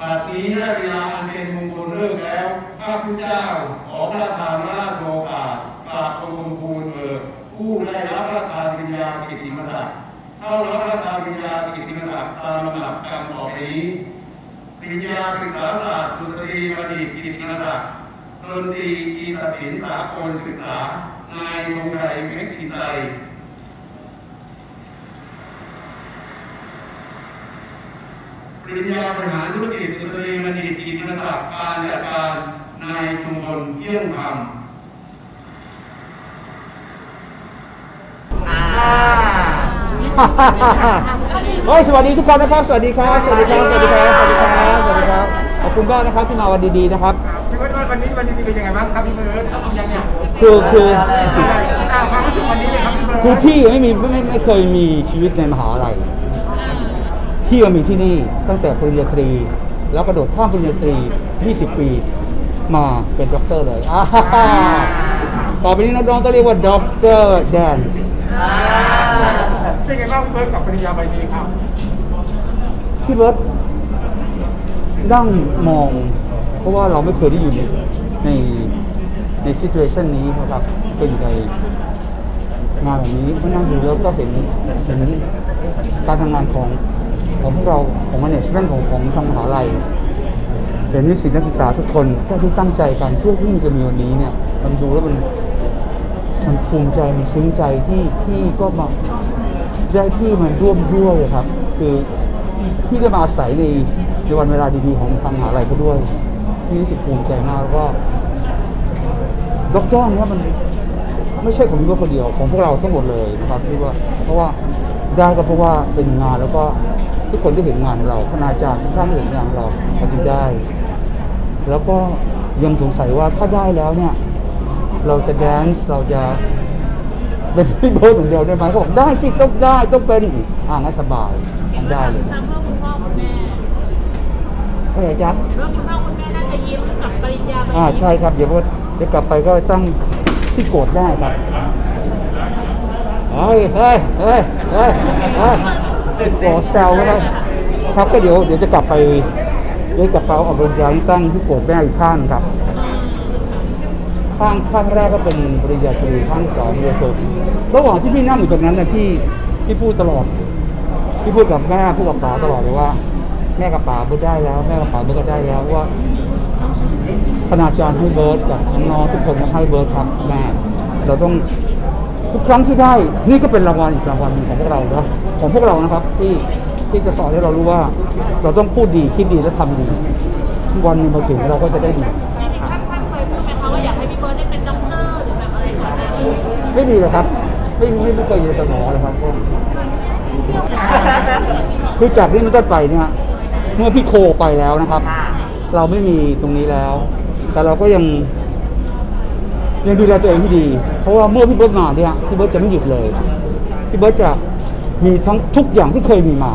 บัดนี้ได้เวลาอันเป็นมงคลเลิกแล้วข้าพุทธเจ้าขอพระทานพระราชโอกาสกราบบังคมทูลเบิกผู้ได้รับพระทานปิญญากิติมศักดิ์เข้ารับพระทานปิญญากิติมศักดิ์ตามลำดับคำต่อไปนี้ปริญญาศึกษาศาสตร์ดนตรีบัณฑิตกิติมศักดิ์ดนตรีกีตศิลป์สากลศึกษานายมงไกรเมฆกินไตร ปริญญาบริหารธุรกิจดนตรีบัณฑิตกิตติมศักดิ์การจัดการนายชุมพลเที่ยงธรรมโอ้ยสวัสดีทุกคนนะครับ สวัสดีครับ สวัสดีครับ สวัสดีครับ สวัสดีครับ สวัสดีครับ ขอบคุณมากนะครับที่มาวันดีๆนะครับ พี่เบิร์ดวันนี้วันนี้เป็นยังไงบ้างครับพี่เบิร์ดยังไงคือคืออ้าวความรู้สึกวันนี้เลยครับพี่เบิร์ดคือพี่ไม่มีไม่ไม่ไม่เคยมีชีวิตในมหาลัย พี่มามีที่นี่ตั้งแต่ปริญญาตรี แล้วกระโดดข้ามปริญญาตรี 20 ปี มาเป็นด็อกเตอร์เลยอ่าฮ่าฮ่าต่อไปนี้น้องๆต้องเรียกว่าด็อกเตอร์แดนซ์เป็นยังไงบ้างพี่เบิร์ดกับปริญญาใบนี้ครับพี่เบิร์ตนั่งมอง เพราะว่าเราไม่เคยได้อยู่ในในในซิ t u a ชันนี้นะครับก็อยู่ในงานแบบนี้ก็นั่งดูแล้วก็เห็นเห็นการทำงานของ ของพวกเราของ management ของของทางมหาลัยเห็นนิสิตนักศึกษาทุกคนที่ตั้งใจกันเพื่อที่มันจะมีวันนี้เนี่ยมันดูแล้วมันมันภูมิใจมันซึ้งใจที่ที่ก็มาได้ที่มันร่วมด้วยครับ คือที่ได้มาอาศัยในในวันเวลาดีๆของทางมหาลัยเขาด้วยที่รู้สึกภูมิใจมากแล้วก็ด็อกเตอร์เนี่ยมันไม่ใช่ของพี่ว่าคนเดียวของพวกเราทั้งหมดเลยนะครับที่ว่าเพราะว่าได้ก็เพราะว่าเป็นงานแล้วก็ ทุกคนได้เห็นงานของเราคณาจารย์ทุกท่านได้เห็นงานของเราเราจึงได้ แล้วก็ยังสงสัยว่าถ้าได้แล้วเนี่ย เราจะแดนซ์เราจะเป็นพี่เบิร์ดเหมือนเดียวได้ไหมเขาบอกได้สิต้องได้ต้องเป็นอ่างั้นสบายทำได้เลยทำเพื่อคุณพ่อคุณแม่อะไรจ๊ะเห็นว่าคุณพ่อคุณแม่น่าจะยิ้มกับปริญญาใบอ่านี้ใช่ครับเดี๋ยวว่าเดี๋ยวกลับไปก็ตั้งที่โกรธได้ครับเฮ้ยเฮ้ยเฮ้ยเฮ้ย เฮ้ยโอ้แซวก็ได้ครับก็เดี๋ยวเดี๋ยวจะกลับไปเดี๋ยวกลับไปเอาบริญญาที่ตั้งที่โกรธแม่อีกข้างครับ ข้างข้างแรกก็เป็นปริญญาตรีข้างสองปริญญาโทระหว่างที่พี่นั่งอยู่ตรงนั้นนะพี่พี่พูดตลอดพี่พูดกับแม่พูดกับป๋าตลอดเลยว่า แม่กับป๋าเบิร์ดได้แล้ว แม่กับป๋าเบิร์ดก็ได้แล้วว่าคณาจารย์ให้เบิร์ดกับน้องทุกคนนะให้เบิร์ดครับแม่เราต้อง ทุกครั้งที่ได้นี่ก็เป็นรางวัลอีกรางวัลหนึ่งของพวกเรานะของพวกเรานะครับ ที่ที่จะสอนให้เรารู้ว่า เราต้องพูดดีคิดดีและทำดีวันหนึงมาถึงเราก็จะได้ดีท่านท่านเคยพูดไหมคะว่าอยากให้พี่เบิร์ดได้เป็นด็อกเตอร์หรือแบบอะไรก่อนหน้านี้ไม่มีเลยครับ ไม่ไม่ไม่เคยอยู่สมอเลยครับคือจากนี้มันต้นไปเนี่ยเมื่อพี่โคไปแล้วนะครับ เราไม่มีตรงนี้แล้ว แต่เราก็ยัง ยังดูแลตัวเองที่ดี เพราะว่าเมื่อพี่เบิร์ตมาเนี่ยพี่เบิร์ตจะไม่หยุดเลยพี่เบิร์ตจะมีทั้งทุกอย่างที่เคยมีมา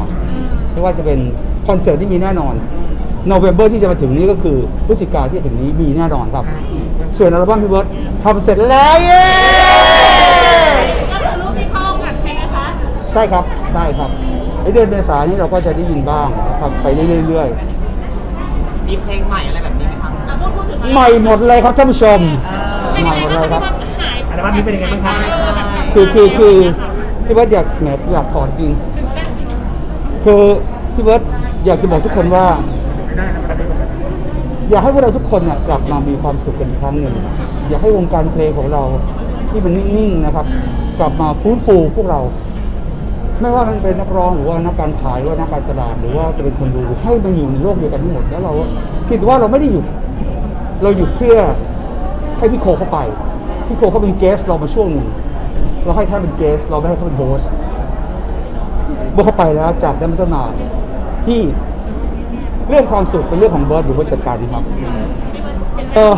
ไม่ว่าจะเป็นคอนเสิร์ตที่มีแน่นอนโนเวม ber ที่จะมาถึงนี้ก็คือพฤศจิกาที่จะถึงนี้มีแน่นอนครับ ส่วนอัลบั้มพี่เบิร์ตทำเสร็จแล้วเย้ก็คือรูปที่เข้ากันใช่ไหมคะใช่ครับใช่ครับไอเดือนเมษายนนี้เราก็จะได้ยินบ้างนะครับไปเรื่อยมีเพลงใหม่อะไรแบบนี้ไหมครับอะพูดพูดถึงๆใหม่หมดเลยครับท่านผู้ชมเป็น ใหม่ยังหไงมดเลบ้างยคคะรับที่ว่าหายอัลบั้มนี้เป็นยังไงบ้างครับคือคือคือพี่เบิร์ตอยากแหมอยากถอนจริง คือพี่เบิร์ตอยากจะบอกทุกคนว่าไม่ได้นะครับอยากให้พวกเราทุกคนเนี่ยกลับมามีความสุขกันอีกครั้งหนึ่ง อยากให้วงการเพลงของเราที่มันนิ่งๆนะครับ กลับมาฟื้นฟูพวกเรา ไม่ว่ามันเป็นนักร้องหรือว่านักการขายหรือว่านักการตลาดหรือว่าจะเป็นคนดูให้มันอยู่ในโลกเดียวกันทั้งหมดแล้วเราคิดว่าเราไม่ได้หยุดเราหยุดเพื่อ ให้พี่โคเข้าไป พี่โคเขาเป็นเกสเรามาช่วงหนึ่งเราให้ท่านเป็นเกสเราไม่ให้เขาเป็นโฮสต์เมื่อเขาไปแล้วจากนั้นเป็นต้นมาที่เรื่องความสุขเป็นเรื่องของเบิร์ดหรือว่าจัดการดีครับเออ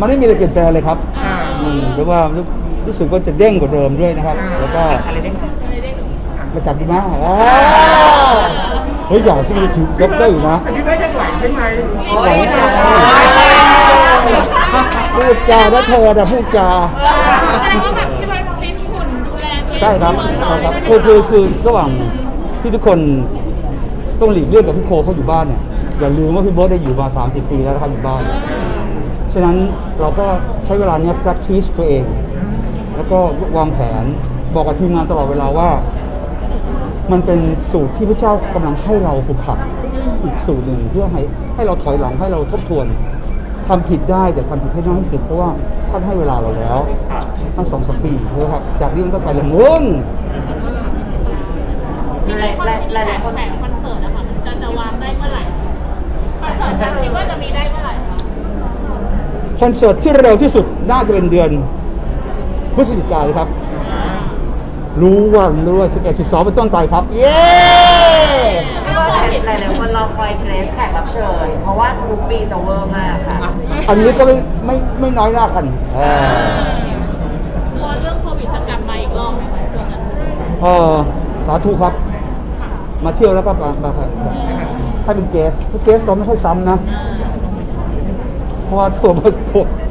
มันไม่มีอะไรเปลี่ยนแปลงเลยครับอืมแล้วว่ารู้รู้สึกว่าจะเด้งกว่าเดิมด้วยนะครับ แล้วก็อะไรเด้งมาจับดีมากอ่าเฮ้ยอย่างที่มันถือยกได้อยู่นะ พี่เบิร์ดยังไหวใช่ไหมไหวพูดจาแล้วเธอนะพูดจาแสดงว่าแบบพี่เบิร์ดฟิตหุ่นดูแลตัวเองใช่ครับพี่ใช่เบิร์ดสอนครับคือคือคือระหว่างที่ทุกคนต้องหลีกเลี่ยงกับพี่โคเขาอยู่บ้านเนี่ยอย่าลืมว่าพี่เบิร์ดได้อยู่มา 30 ปีแล้วนะครับอยู่บ้าน ฉะนั้นเราก็ใช้เวลาเนี้ย practice ตัวเอง แล้วก็วางแผนบอกกับทีมงานตลอดเวลาว่า มันเป็นสูตรที่พระเจ้ากำลังให้เราฝึกหัด อีกสูตรหนึ่งเพื่อให้ให้เราถอยหลังให้เราทบทวนทำผิดได้แต่ทำผิดให้น้อยที่สุดเพราะว่าท่านให้เวลาเราแล้วทั้งสองสามปีนะครับ จากนี้มันก็ไปละมึงที่ในคอนที่แผนคอนคอนเสิร์ตอะค่ะมันจะจะวางได้เมื่อไหร่คอนเสิร์ตจะคิดว่าจะมีได้เมื่อไหร่คะคอนเสิร์ตที่เร็วที่สุดน่าจะเป็นเดือนพฤศจิกายนครับ รู้ว่ารู้ว่า11 12เป็นต้นไปครับ เย้พี่ว่า หลายๆคนรอคอยเกรสแขกรับเชิญ เพราะว่าทุกปีจะเวอร์มากค่ะอันนี้ก็ไม่ไม่ไม่น้อยหน้ากันเออกลัวเรื่องโควิดจะกลับมาอีกรอบไหมคะช่วงนั้นเออสาธุครับ มาเที่ยวแล้วก็มามาให้เป็นเกสเกสเราไม่ค่อยซ้ำนะ เพราะว่าตัว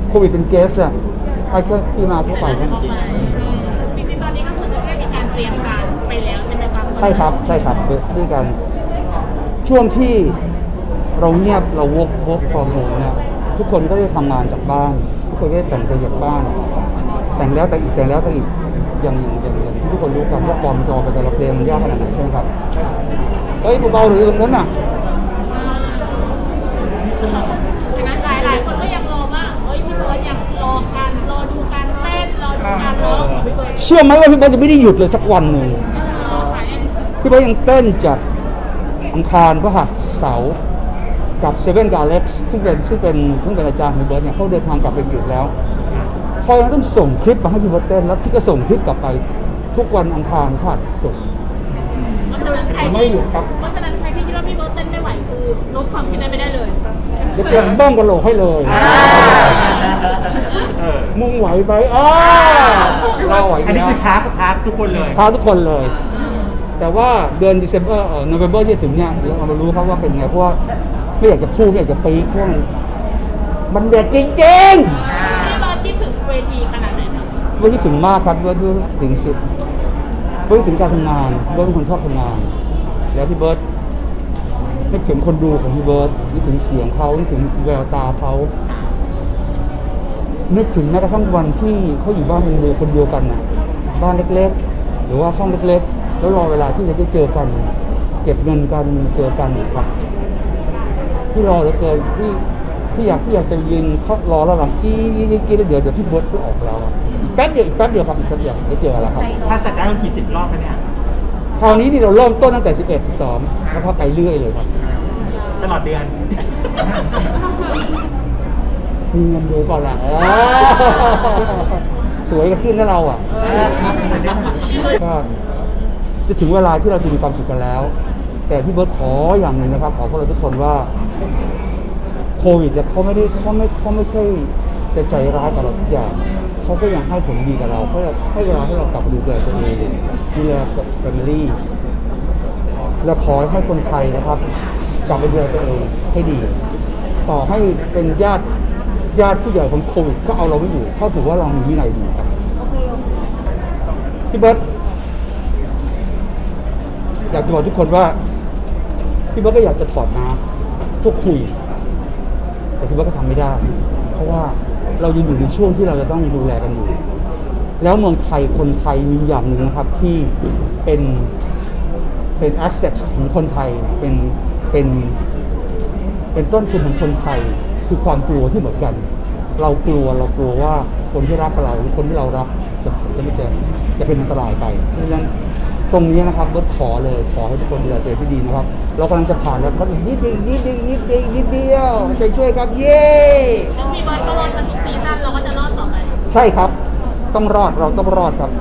โควิดเป็นเกสอะใครก็ที่มาทั่วไปเข้าไปจริงๆตอนนี้ก็คือจะได้มีการเตรียมการไปแล้วใช่ไหมคะใช่ครับใช่ครับด้วยกัน ช่วงที่เราเงียบเราวกวกฟอร์มโฮเนี่ยทุกคนก็ได้ทำงานจากบ้าน ทุกคนก็ได้แต่งตัวจากบ้าน แต่งแล้วแต่งอีกแต่งแล้วแต่งอีกอย่างอย่างอย่างอย่างที่ทุกคนรู้กันว่าฟอร์มจอไปแต่ละเพลงมันยากขนาดไหนใช่ไหมครับเอ้ยเบาๆหรือตรงนั้นน่ะฉะนั้นหลายหลายๆคนก็ยังรอว่าเฮ้ยพี่เบิร์ดยังรอการรอดูการเต้นรอดูการร้องของพี่เบิร์ดเชื่อไหมว่าพี่เบิร์ดจะไม่ได้หยุดเลยสักวันหนึ่งขายยังพี่เบิร์ดยังเต้นจาก อังคารพฤหัสเสาร์กับเซเว่นกาเล็กซ์ซึ่งเป็นซึ่งเป็นซึ่งเป็นอาจารย์ของพี่เบิร์ดเนี่ยเขาเดินทางกลับไปหยุดแล้วพอยังต้องส่งคลิปมาให้พี่เบิร์ดเต้นแล้วพี่ก็ส่งคลิปกลับไปทุกวันอังคารพฤหัสศุกร์เพราะฉะนั้นใครไม่ที่หยุดครับเพราะฉะนั้นใครที่คิดว่าพี่เบิร์ดเต้นไม่ไหวคือลบความคิดนั้นไม่ได้เลยเดี๋ยวเปลี่ยนบ้องกระโหลกให้เลยมึงไหวไหมอ้าเราไหวอันนี้แล้วคือท้าท้าทุกคนเลยท้าทุกคนเลย แต่ว่าเดือน December เอ่อ November ที่จะถึงเนี่ยเดี๋ยวเรามารู้ครับว่าเป็นไงเพราะว่าไม่อยากจะพูดไม่อยากจะปีเพราะว่ามันเด็ดจริงพี่เบิร์ดคิดถึงเวทีขนาดไหนคะๆว่าที่ถึงมากครับว่าที่ถึงสุดว่าที่ถึงการทำงานเบิร์ดเป็นคนชอบทำงาน แล้วพี่เบิร์ดนึกถึงคนดูของพี่เบิร์ดนึกถึงเสียงเขานึกถึงแววตาเขานึกถึงแม้กระทั่งวันที่เขาอยู่บ้านคนเดียวคนเดียวกันน่ะบ้านเล็กๆ หรือว่าห้องเล็กๆ แล้วรอเวลาที่จะได้เจอกัน เก็บเงินกันเจอกันครับที่รอเหลือเกินที่ที่อยากที่อยากจะยืนเขารอแล้วหลังกี้กี้กี้แล้วเดี๋ยวเดี๋ยวพี่เบิร์ดก็ออกแล้วอะแป๊บเดียวอีกแป๊บเดียวครับอีกแป๊บเดียวได้เจอแล้วครับถ้าจัดได้มันกี่สิบรอบคะเนี่ยคราวนี้นี่เราเริ่มต้นตั้งแต่ 11 12 แล้วก็ไปเรื่อยเลยครับ ตลอดเดือน มีเงินเดือนก่อนละเออสวยกันขึ้นนะเราอะก็ จะถึงเวลาที่เราจะมีความสุขกันแล้ว แต่พี่เบิร์ตขออย่างหนึ่งนะครับ ขอพวกเราทุกคนว่าโควิดเนี่ยเขาไม่ได้เขาไม่เขาไม่ใช่จะใจร้ายกับเราทุกอย่างเขาก็ยังให้ผลดีกับเราเขาจะให้เวลาให้เรากลับมาดูแลตัวเองดูแลกับแฟมิลี่และขอให้คนไทยนะครับ กลับไปดูแลตัวเองให้ดี ต่อให้เป็นญาติญาติผู้ใหญ่ของโควิดก็เอาเราไม่อยู่เขาถือว่าเรามีวินัยดีครับพี่เบิร์ต อยากจะบอกทุกคนว่าพี่เบิร์ตก็อยากจะถอดน้ำพวกคุย แต่พี่เบิร์ตก็ทำไม่ได้ เพราะว่าเรายังอยู่ในช่วงที่เราจะต้องดูแลกันอยู่ แล้วเมืองไทยคนไทยมีอย่างหนึ่งนะครับที่เป็นเป็นแอสเซทของคนไทยเป็นเป็นเป็นต้นทุนของคนไทยคือความกลัวที่เหมือนกัน เรากลัวเรากลัวว่าคนที่รักเราหรือคนที่เรารักจะจะไม่เจอจะเป็นอันตรายไปเพราะฉะนั้น ตรงนี้นะครับเบิร์ตขอเลยขอให้ทุกคนดูแลตัวเองที่ดีนะครับ เรากำลังจะผ่านแล้วครับอีกนิดเดียวนิดเดียวนิดเดียวนิดเดียวใจช่วยครับเย้ซึ่งพี่เบิร์ตก็รอดมาทุกซีซั่นเราก็จะรอดต่อไป ใช่ครับ ต้องรอดเราต้องรอดครับ